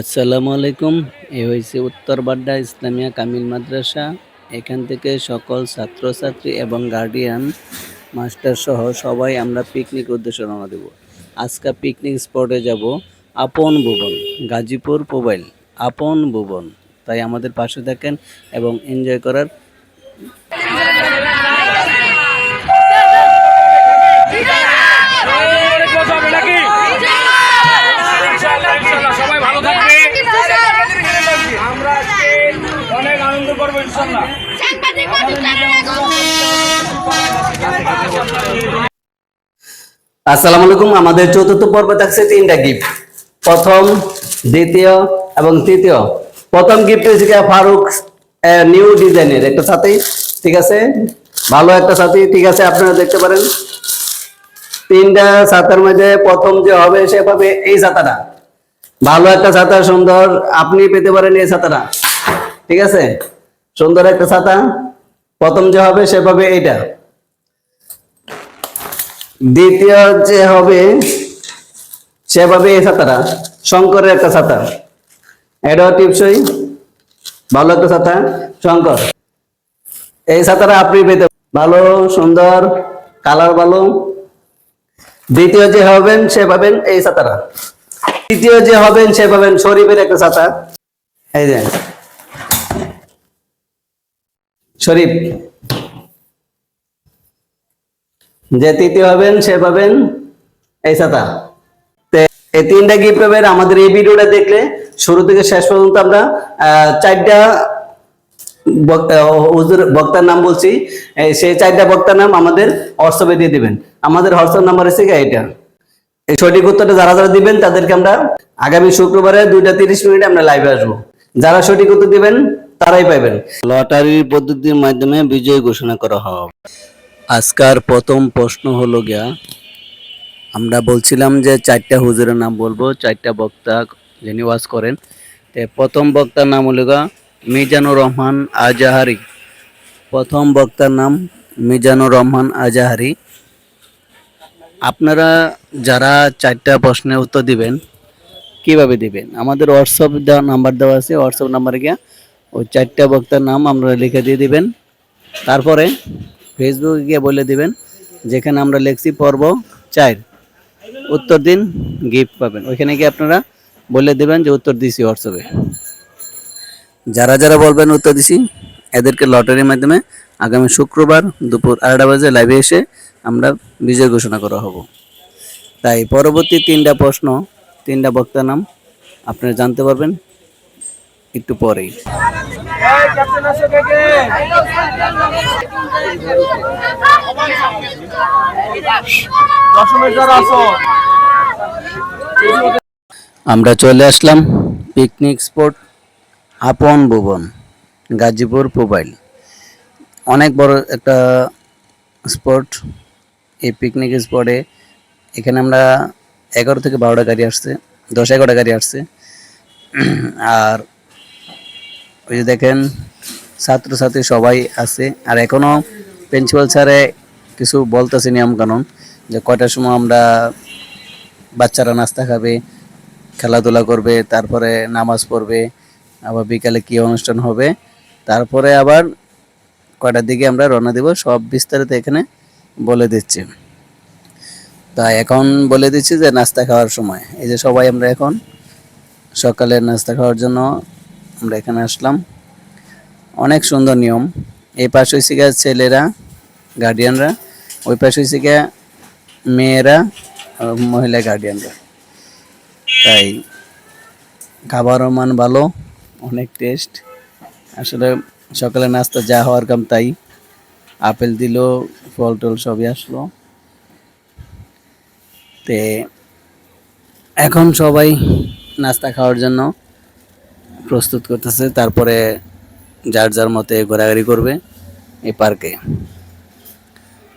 আসসালামু আলাইকুম। এ হয়েছে উত্তর বাড্ডা ইসলামিয়া কামিল মাদ্রাসা। এখান থেকে সকল ছাত্রছাত্রী এবং গার্ডিয়ান মাস্টার সহ সবাই আমরা পিকনিক উদ্দেশ্যে রওনা দেব। আজকে পিকনিক স্পটে যাব আপন ভুবন, গাজীপুর মোবাইল আপন ভুবন, তাই আমাদের পাশে থাকেন এবং এনজয় করার যাবে নাকি ইনশাআল্লাহ, ইনশাআল্লাহ, সবাই ভালো থাকবে আমরা আজকে অনেক আনন্দ করব ইনশাল্লাহ। আসসালামু আলাইকুম আমাদের চতুর্থ পর্বে থাকছে তিনটা গিফট প্রথম দ্বিতীয় এবং তৃতীয়। প্রথম গিফট হয়েছে ফারুক নিউ ডিজাইনের একটা সাথী ঠিক আছে? ভালো একটা সাথী ঠিক আছে? আপনারা দেখতে পারেন। তিনটা ছাতার মধ্যে প্রথম যে হবে সে পাবে এই ছাতাটা ভালো একটা ছাতা সুন্দর। আপনি পেতে পারেন এই ছাতাটা ঠিক আছে? সুন্দর একটা ছাতা। প্রথম যে হবে, সে পাবে এইটা। দ্বিতীয় যে হবে, সে পাবে এই ছাতাটা। শঙ্করের একটা ছাতা। এটাও টিপসই। ভালো একটা ছাতা। শঙ্কর, এই ছাতাটা আপনি পেতে ভালো, সুন্দর, কালার ভালো। দ্বিতীয় যে হবেন, সে পাবেন এই ছাতাটা। তৃতীয় যে হবেন, সে পাবেন শরীফের একটা ছাতা। এই যে। শরীফ। যে তৃতীয় হবেন সে পাবেন এই ছাতা। তে এই তিনটা গিফট পাবেন। আমাদের এই ভিডিওটা দেখলে শুরু থেকে শেষ পর্যন্ত আমরা চারটা বক্তার নাম বলছি। সেই চারটা বক্তার নাম আমাদের হোয়াটসঅ্যাপে দিয়ে দিবেন। আমাদের হোয়াটসঅ্যাপ নাম্বার গিয়ে এটা। এই সঠিক উত্তরটা যারা যারা দিবেন, তাদেরকে আমরা আগামী শুক্রবারে দুইটা তিরিশ মিনিটে আমরা লাইভে আসব। যারা সঠিক উত্তর দিবেন তারাই পাইবেন। লটারির পদ্ধতির মাধ্যমে বিজয় ঘোষণা করা হবে। আজকার প্রথম প্রশ্ন হলো গিয়া, আমরা বলছিলাম যে চারটা হুজুরের নাম বলব, চারটা বক্তা যিনি ওয়াজ করেন। প্রথম বক্তার নাম হলো গা মিজানুর রহমান আজাহারি। প্রথম বক্তার নাম মিজানুর রহমান আজাহারি। আপনারা যারা চারটা প্রশ্নের উত্তর দিবেন, কীভাবে দিবেন? আমাদের হোয়াটসঅ্যাপ নাম্বার দেওয়া আছে। হোয়াটসঅ্যাপ নাম্বারে গিয়া ওই চারটা বক্তার নাম আপনারা লিখে দিয়ে দিবেন। তারপরে ফেসবুকে গিয়ে বলে দিবেন, যেখানে আমরা লিখছি পর্ব চার। উত্তর দিন গিফট পাবেন। ওইখানে গিয়ে আপনারা বলে দেবেন যে উত্তর দিছি হোয়াটসঅ্যাপে। যারা যারা বলবেন উত্তর দিছি, এদেরকে লটারির মাধ্যমে আগামী শুক্রবার দুপুর আড়াইটা বাজে লাইভে এসে আমরা বিজয় ঘোষণা করা হব। তাই পরবর্তী তিনটা প্রশ্ন, তিনটা বক্তার নাম আপনারা জানতে পারবেন। একটু পরেই। আমরা চলে আসলাম পিকনিক স্পট আপন ভুবন, গাজীপুর মোবাইল অনেক বড় একটা স্পট, এই পিকনিক স্পটে। এখানে আমরা এগারো থেকে বারোটা গাড়ি আসছে, দশ এগারোটা গাড়ি আসছে। আর ওই যে দেখেন, ছাত্রছাত্রী সবাই আছে। আর এখনও প্রিন্সিপাল স্যারে কিছু বলতেছে নিয়মকানুন যে কয়টার সময় আমরা বাচ্চারা নাস্তা খাবে, খেলাধুলা করবে, তারপরে নামাজ পড়বে, আবার বিকালে কি অনুষ্ঠান হবে, তারপরে আবার কয়টার দিকে আমরা রওনা দেব, সব বিস্তারিত এখানে বলে দিচ্ছি। তা এখন বলে দিচ্ছি যে নাস্তা খাওয়ার সময়। এই যে সবাই আমরা এখন সকালে নাস্তা খাওয়ার জন্য আমরা এখানে আসলাম। অনেক সুন্দর নিয়ম। এই পাশে হয়েছে গিয়ে ছেলেরা গার্ডিয়ানরা ওই পাশে হয়েছে গিয়ে মেয়েরা মহিলা গার্ডিয়ানরা তাই খাবারও মান ভালো, অনেক টেস্ট আসলে সকালে নাস্তা যা হওয়ার কাম তাই। আপেল দিল ফল টল সবই আসলো। তে এখন সবাই নাস্তা খাওয়ার জন্য প্রস্তুত করতেছে, তারপরে যার যার মতে ঘোরাঘুরি করবে এই পার্কে।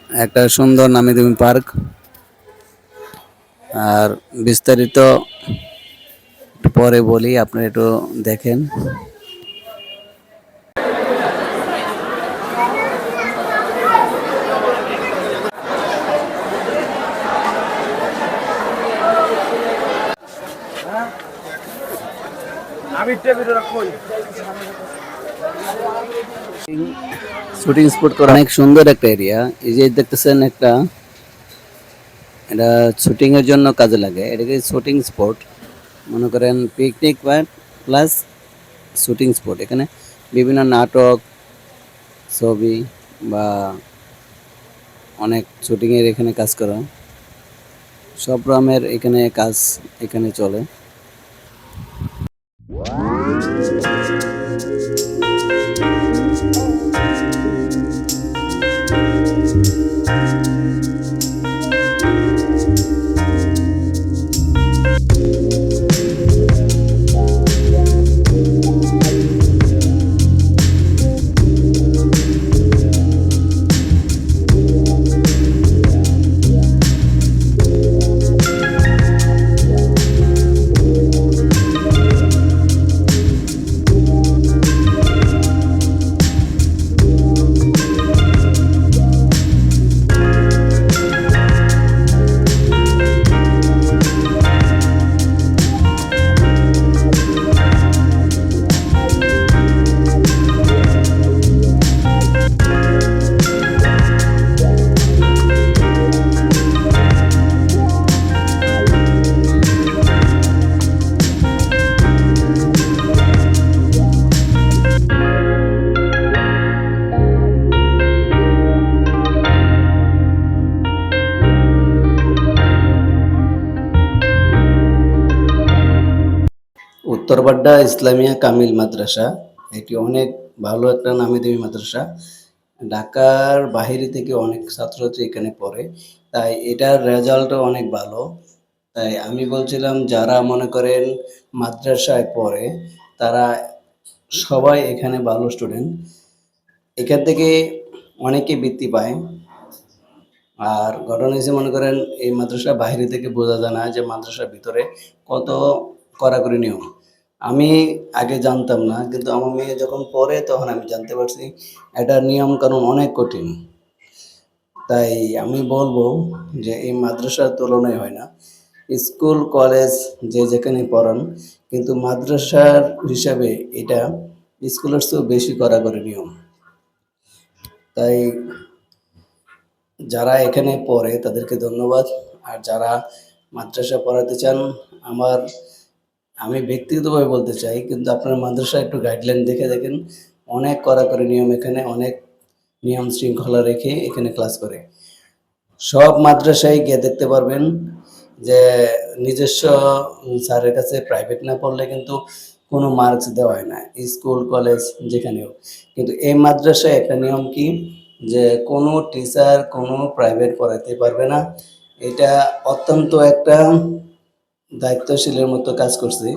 একটা সুন্দর নামি দামি পার্ক। আর বিস্তারিত পরে বলি, আপনারা একটু দেখেন। শুটিং স্পট করা। অনেক সুন্দর একটা এরিয়া এই যে দেখতেছেন একটা, এটা শুটিং এর জন্য কাজে লাগে। এটাকে শুটিং স্পট মনে করেন পিকনিক প্লাস শুটিং স্পট এখানে বিভিন্ন নাটক, ছবি বা অনেক শুটিংয়ের এখানে কাজ করা। সব রকমের এখানে কাজ এখানে চলে। উত্তরবাড্ডা ইসলামিয়া কামিল মাদ্রাসা। এটি অনেক ভালো একটা নামি দামি মাদ্রাসা। ঢাকার বাহিরে থেকে অনেক ছাত্রছাত্রী এখানে পড়ে। তাই এটার রেজাল্টও অনেক ভালো। তাই আমি বলছিলাম, যারা মনে করেন মাদ্রাসায় পড়ে, তারা সবাই এখানে ভালো স্টুডেন্ট। এখান থেকে অনেকে বৃত্তি পায়। আর ঘটনা হিসেবে মনে করেন, এই মাদ্রাসা বাইরে থেকে বোঝা যায় না যে মাদ্রাসার ভিতরে কত কড়াকড়ি নিয়ম। আমি আগে জানতাম না, কিন্তু আমার মেয়ে যখন পড়ে তখন আমি জানতে পারছি এটা নিয়ম কানুন অনেক কঠিন। তাই আমি বলব যে এই মাদ্রাসার তুলনায় হয় না। স্কুল, কলেজ যে যেখানে পড়ান, কিন্তু মাদ্রাসার হিসাবে এটা স্কুলের চেয়েও বেশি করা করে নিয়ম। তাই যারা এখানে পড়ে তাদেরকে ধন্যবাদ। আর যারা মাদ্রাসা পড়াতে চান, আমার আমি ব্যক্তিগতভাবে বলতে চাই, কিন্তু আপনার মাদ্রাসা একটু গাইডলাইন দেখে দেখেন। অনেক কড়াকড়ি নিয়ম এখানে, অনেক নিয়ম শৃঙ্খলা রেখে এখানে ক্লাস করে। সব মাদ্রাসায় গিয়ে দেখতে পারবেন যে নিজস্ব স্যারের কাছে প্রাইভেট না পড়লে কিন্তু কোনো মার্কস দেওয়া হয় না স্কুল কলেজ যেখানেও কিন্তু এই মাদ্রাসায় একটা নিয়ম কি? যে কোনো টিচার কোনো প্রাইভেট পড়াতে পারবে না। এটা অত্যন্ত একটা দায়িত্বশীলের মতো কাজ করছি।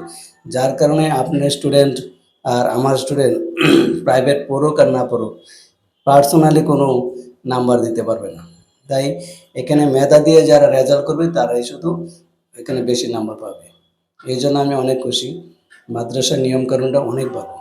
যার কারণে আপনার স্টুডেন্ট আর আমার স্টুডেন্ট প্রাইভেট পড়ুক আর না পড়ুক পার্সোনালি কোনো নাম্বার দিতে পারবে না। তাই এখানে মেধা দিয়ে যারা রেজাল্ট করবে, তারাই শুধু এখানে বেশি নাম্বার পাবে। এই জন্য আমি অনেক খুশি। মাদ্রাসার নিয়মকানুনটা অনেক ভালো।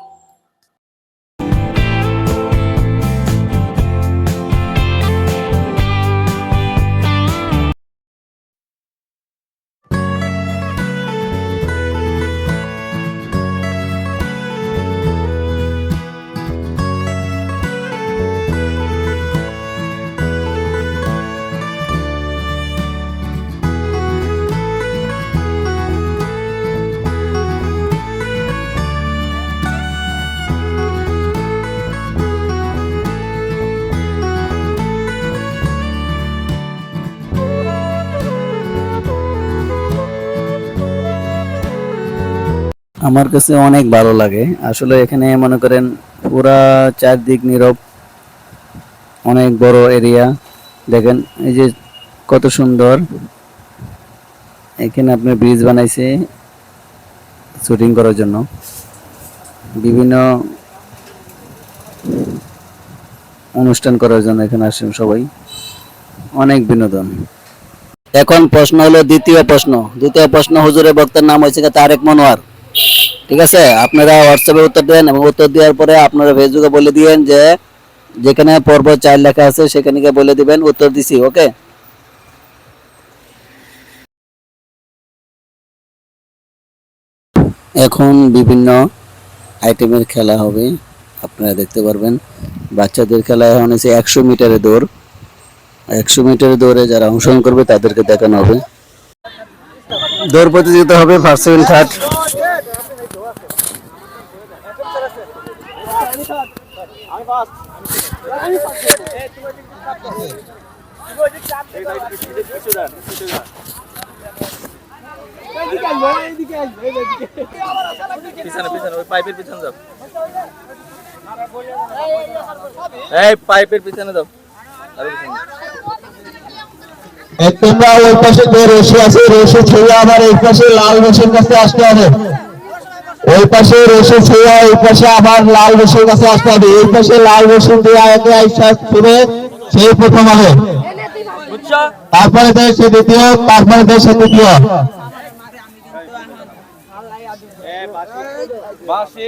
আমার কাছে অনেক ভালো লাগে। আসলে এখানে মনে করেন পুরা চারদিক নীরব, অনেক বড় এরিয়া দেখেন, এই যে কত সুন্দর। এখানে আপনি ব্রিজ বানাইছে শুটিং করার জন্য। বিভিন্ন অনুষ্ঠান করার জন্য এখানে আসেন সবাই। অনেক বিনোদন। এখন প্রশ্ন হলো, দ্বিতীয় প্রশ্ন। দ্বিতীয় প্রশ্ন হুজুরের বক্তার নাম হয়েছে তারেক মনোয়ার। ঠিক আছে? আপনারা হোয়াটসঅ্যাপে উত্তর দেন এবং উত্তর দেওয়ার পরে আপনারা ফেসবুকে বলে দিবেন যে, যেখানে পর্ব চার লেখা আছে, সেখানে গিয়ে বলে দিবেন, উত্তর দিছি, ওকে? এখন বিভিন্ন আইটেমের খেলা হবে, আপনারা দেখতে পারবেন। বাচ্চাদের খেলা এখন হচ্ছে একশো মিটারের দৌড়। একশো মিটারের দৌড়ে যারা অংশগ্রহণ করবে, তাদেরকে দেখানো হবে। দৌড় প্রতিযোগিতা হবে ফার্স্ট সেকেন্ড থার্ড পিছনে এই পিছনে তোমরা ওই পাশে যে রশি আছে, রশি ছুঁয়ে আবার এই পাশে লাল রশির কাছে আসতে হবে। ওই পাশে রশি ছুঁয়ে এই পাশে আবার লাল রশির কাছে আসতে হবে। এই পাশে লাল রশি দিয়ে আগে আইসা সেই প্রথম হবে তারপরে দেয় সে দ্বিতীয় তারপরে দেয় সে তৃতীয়। বাসে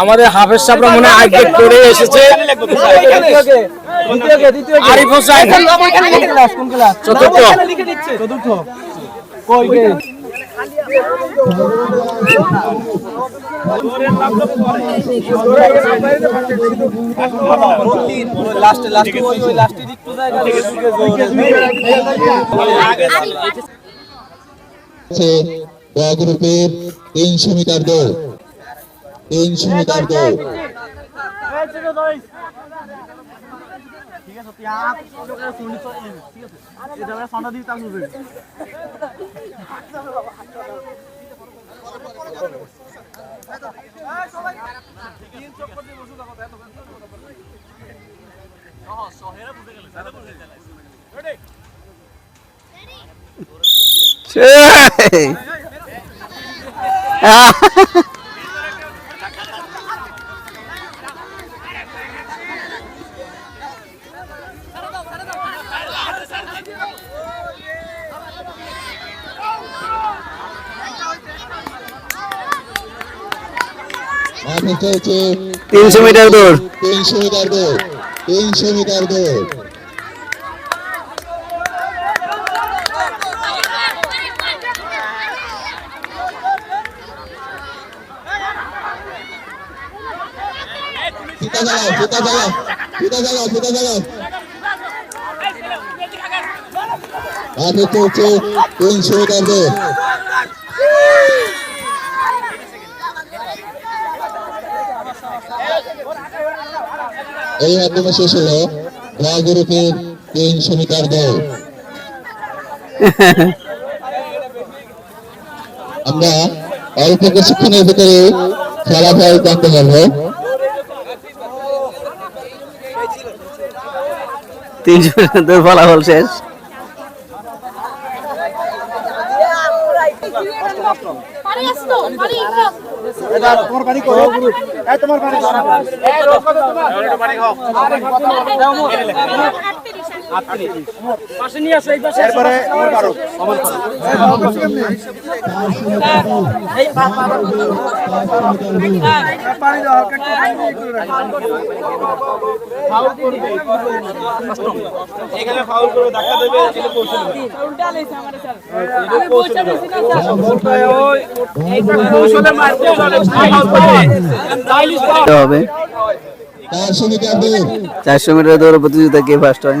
আমাদের হাফেজ সাহেবরা মনে হয় আগে করে এসেছে। আরিফ হোসেন চতুর্থ। চতুর্থ লাস্টে লাস্টে ওই ওই লাস্টে একটু জায়গা গ্রুপের তিনশো মিটার দৌড়। তিনশো মিটার দৌড় মাঠে তিনশো মিটার দৌড়। তিনশো মিটার দৌড়। তিনশো মিটার দৌড়। ফিতা জ্বালাও ফিতা জ্বালাও ফিতা জ্বালাও ফিতা জ্বালাও। মাঠে চলছে তিনশো মিটার দৌড়। এই মাধ্যমে শেষ হলো গ্রুপের তিনশো মিটার দৌড় আমরা অল্প কিছুক্ষণের ভিতরে ফলাফল জানতে পারব তিনশো মিটার দৌড় ফলাফল শেষ তোমার আসতো পারি পাশে নিয়ে আসো এই পাশে এরপরে এখানে ফাউল করবে ধাক্কা দেবে এটা কৌশল এটা হবে। চারশো মিটার দৌড়। চারশো মিটার দৌড় প্রতিযোগিতা কে ফার্স্ট হয়?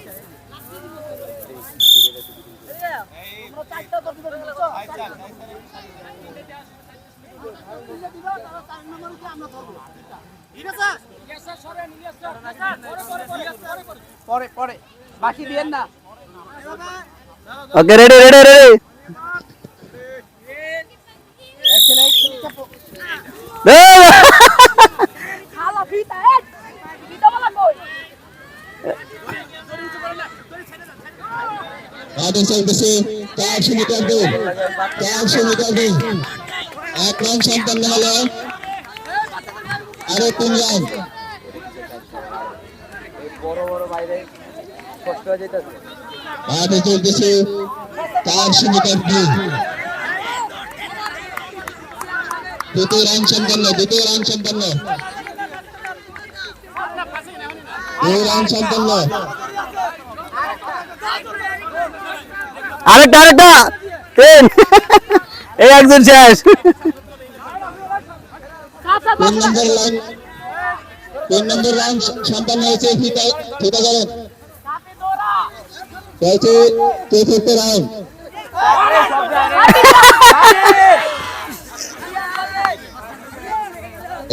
পরে পরে। বাকি দিয়েন না। ওকে রেডি রেডি রেডি মাঠে চলতেছে চারশো মিটার দৌড় চারশো মিটার দৌড় এক রান সম্পন্ন হলো আরও তিন রান মাঠে চলতেছে চারশো মিটার দৌড় দুটো রান সম্পন্ন দুটো রান সম্পন্ন। দুই রান সম্পন্ন। আরেকটা আরেকটা। তিন। এই একজন শেষ। তিন নম্বর রান তিন নম্বর রান সম্পন্ন হয়েছে ফিতা ফিতা করেন হয়েছে চতুর্থ রাউন্ড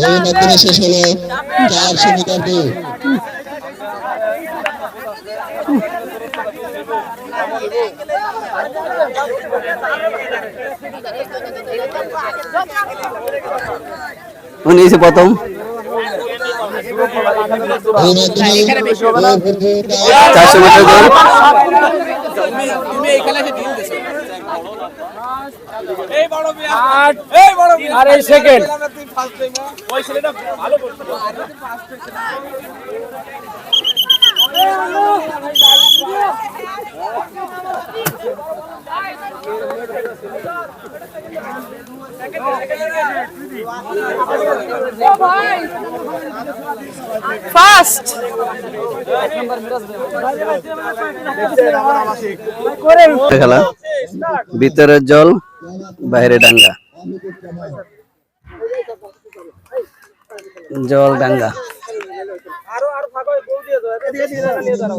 এই মাধ্যমে শেষ হলো চারশো মিটার দৌড় উনি এসে প্রথম এই মাধ্যমে চারশো মিটার ফার্স্ট খেলা। ভিতরের জল বাইরে ডাঙ্গা। জল ডাঙ্গা। আরও আর ফাঁকা দিয়ে দাও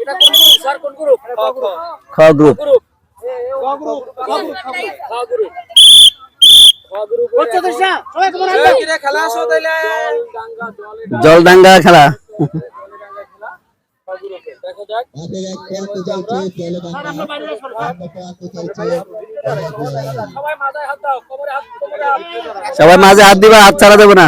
এটা কোন গ্রুপ স্যার কোন গ্রুপ খ গ্রুপ খ গ্রুপ রে খেলা সবাই মাঝে হাত দিবা হাত ছাড়া দেবো না।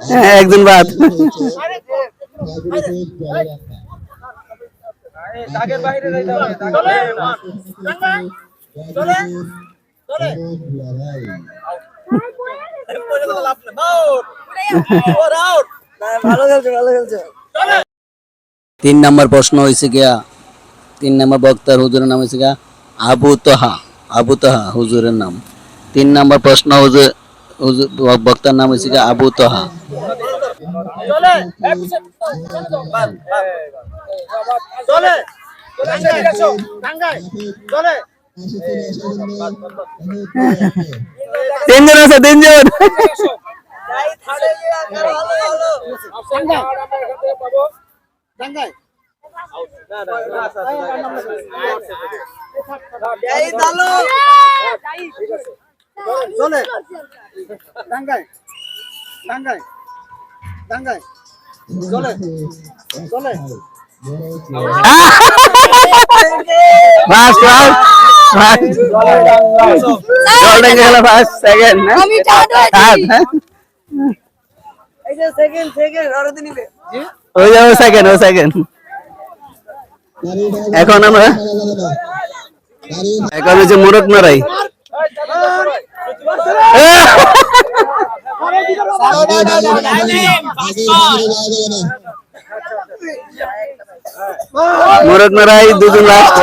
হ্যাঁ, একজন বাদ। বাইরে তিন নম্বর প্রশ্ন হয়েছে গিয়া তিন নম্বর বক্তার হুজুরের নাম হয়েছে গিয়া আবু তহা আবু তহা হুজুরের নাম তিন নম্বর প্রশ্ন হুজুর হুজুর বক্তার নাম হয়েছে গিয়া আবু তহা চলে চলে তিনজন আছে তিনজন। টাঙ্গায় টাঙ্গায় টাঙ্গায় চলে। চলে। ফার্স্ট ফার্স্ট ফার্স্ট জল ডাঙ্গা খেলা ফার্স্ট সেকেন্ড আমি জানো থার্ড এই যে সেকেন্ড সেকেন্ড আরও দিন নিবে। ওই যাব সেকেন্ড ও সেকেন্ড এখন আমরা এখন হচ্ছে মুরগ মারাই। মোরগ নারাই দুজন লাস্ট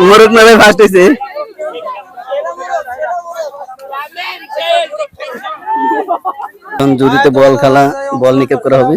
মোরগ নারাই ফার্স্ট এখন জুড়িতে বল খেলা, বল নিক্ষেপ করা হবে।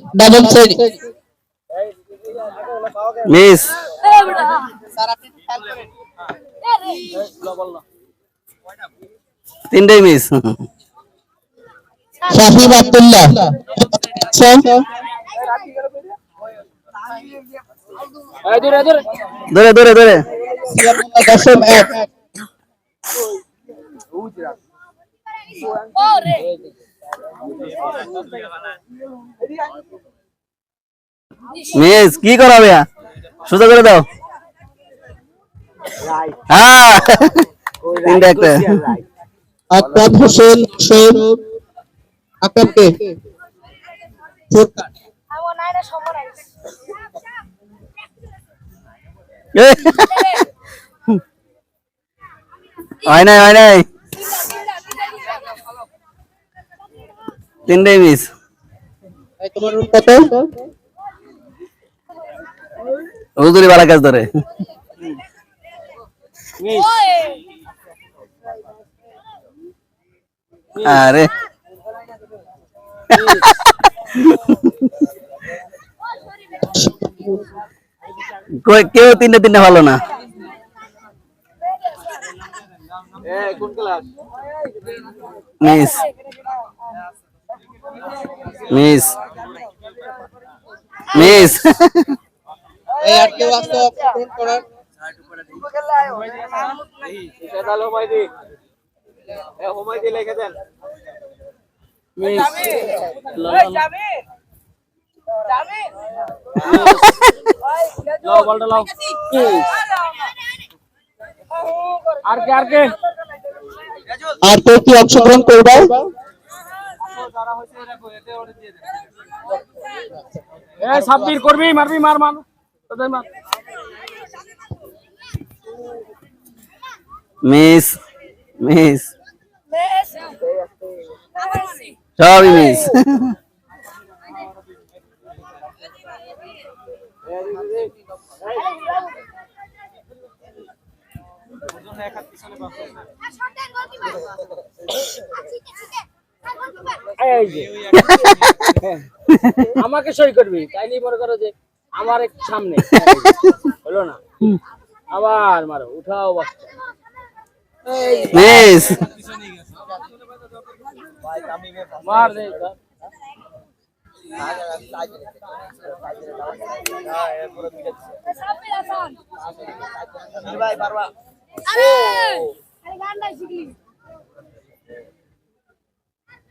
ডাবল শ্রেণি মিস। তিনটাই মিস। শাহিব আব্দুল্লাহ ধরে ধরে ধরে। দশম এক। মিস কি করাবে সোজা করে দাও। হ্যাঁ। তিনটা একটা। হোসেন হোসেন! হয় নাই হয় নাই। তিনটাই মিস তোমার রুল কত? হুজুরি বালা কাজ ধরে। আরে। কই- কেউ তিনটে তিনটে ভালো না। কোন ক্লাস মিস মিস মিস এই আর কেউ আসতো অংশগ্রহণ করার সেদাল হোমাইদি এ হোমাইদি লিখে দেন আর কেউ কি অংশগ্রহণ করবে? সাব্বির করবি মারবি মার মার। মার। Miss miss. মেসি। সবই মিস এই যে আমাকে সই করবি তাইলে মনে করো যে আমার একটু সামনে। হলো না? আবার মারো উঠাও মার দে আরে শিখলি।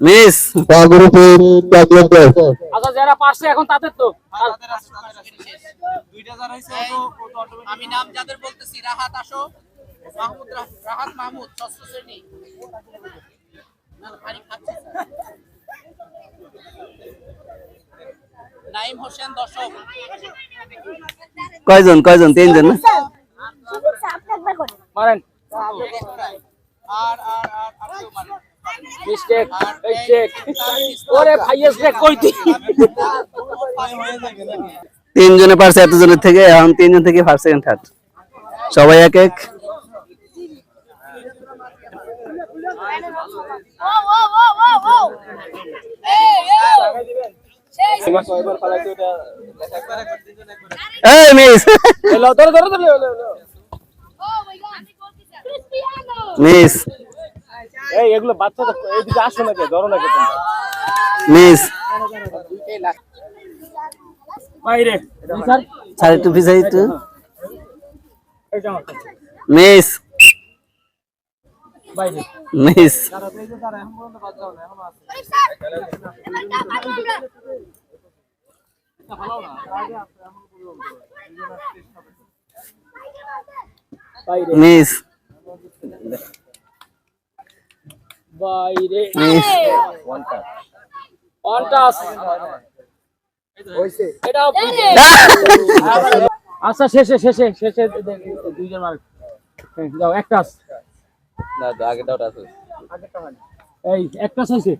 মিস। তা গ্রুপের চাকলক্ষ আচ্ছা যারা পারছে এখন তাদের তো। আর- আমি নাম যাদের বলতেছি রাহাত আসো। মাহমুদ রাহাত মাহমুদ ষষ্ঠ শ্রেণি। নাইম হোসেন দশম কয়জন কয়জন? তিনজন না? আপনি একবার করেন। মারেন। আর আর আর আর মানে মিস্টেক মিস্টেক ওরে ভাইয়েস রে কই তিনজনে পারছে এতজনের থেকে এখন তিনজন থেকে ফার্স্ট সেকেন্ড থার্ড সবাই এক এক। এই মিস. মিস এই এগুলো বাচ্চাদের এইদিকে আসো না কে ধরো না কে তোমরা। মিস। বাইরে। স্যার একটু পিছাই একটু। মিস। মিস। মিস। বাইরে। আচ্ছা শেষে শেষে শেষে দুইজন মার যাও এক টাস না তো আগেটা ওটা আছে এই এক টাস হয়েছে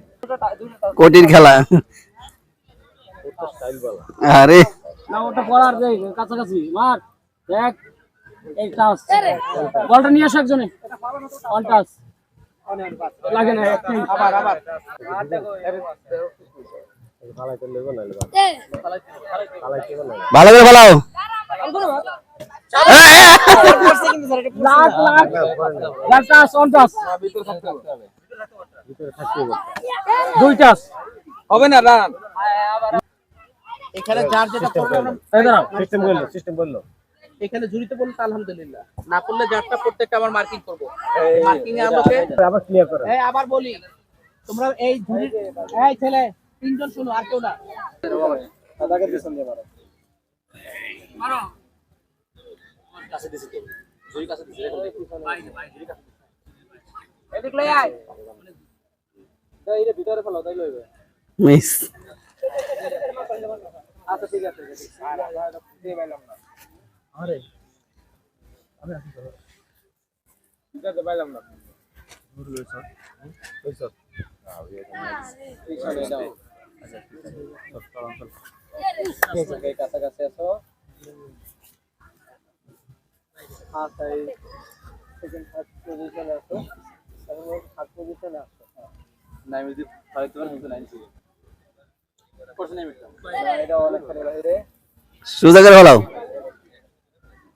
কোটির খেলা। আরে। না ওটা পড়ার দেই কাছাকাছি। মার এক এই টাস বলটা নিয়ে আসো একজনে। অন টাস লাগে না আবার আবার ভালো করে ফেলাও লাখ লাখ লাখ টাস দুই টাস হবে না রান এখানে যার যেটা সিস্টেম বলল সিস্টেম বলল এখানে ঝুড়িতে পড়লে তো আলহামদুলিল্লাহ না পড়লে যারটা প্রত্যেকটা আমার মার্কিং করব মার্কিং এ আমাকে আবার ক্লিয়ার করো এই আবার বলি তোমরা এই ঝুড়ি এই ছেলে তিনজন শুনো আর কেউ না মারো এদিক লই আয় ভিতরে ফেলো তাই লইবে মিস আচ্ছা ঠিক আছে দিয়ে পাইলাম না ঠিক আছে পাইলাম না পিছনে দাও এই কাছাকাছি আছো এই সেকেন্ড থার্ড পজিশনে আছো থার্ড পজিশনে আছো নাই মিউজিক ফাইতে পারব কিন্তু নাইন ছিল নাই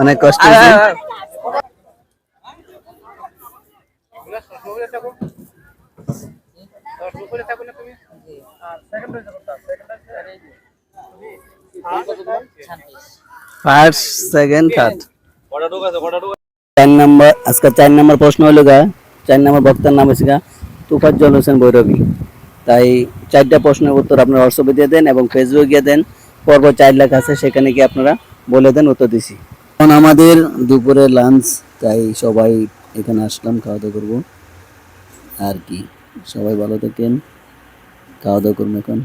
অনেক কষ্ট হয়েছে ফার্স্ট সেকেন্ড থার্ড কটা ঢোক আছে কটা ঢোক চার নম্বর আজকে চার নম্বর প্রশ্ন হলো গা চার নম্বর বক্তার নাম হচ্ছে গা তুফাজ্জল হোসেন ভৈরবী তাই চারটা প্রশ্নের উত্তর আপনারা হোয়াটসঅ্যাপে দিয়ে দেন এবং ফেসবুকে গিয়ে দেন পর্ব চার লেখা আছে সেখানে গিয়ে আপনারা বলে দেন, উত্তর দিছি। এখন আমাদের দুপুরে লাঞ্চ তাই সবাই এখানে আসলাম খাওয়া দাওয়া করব। আর কি? সবাই ভালো থাকেন খাওয়া দাওয়া করব এখন।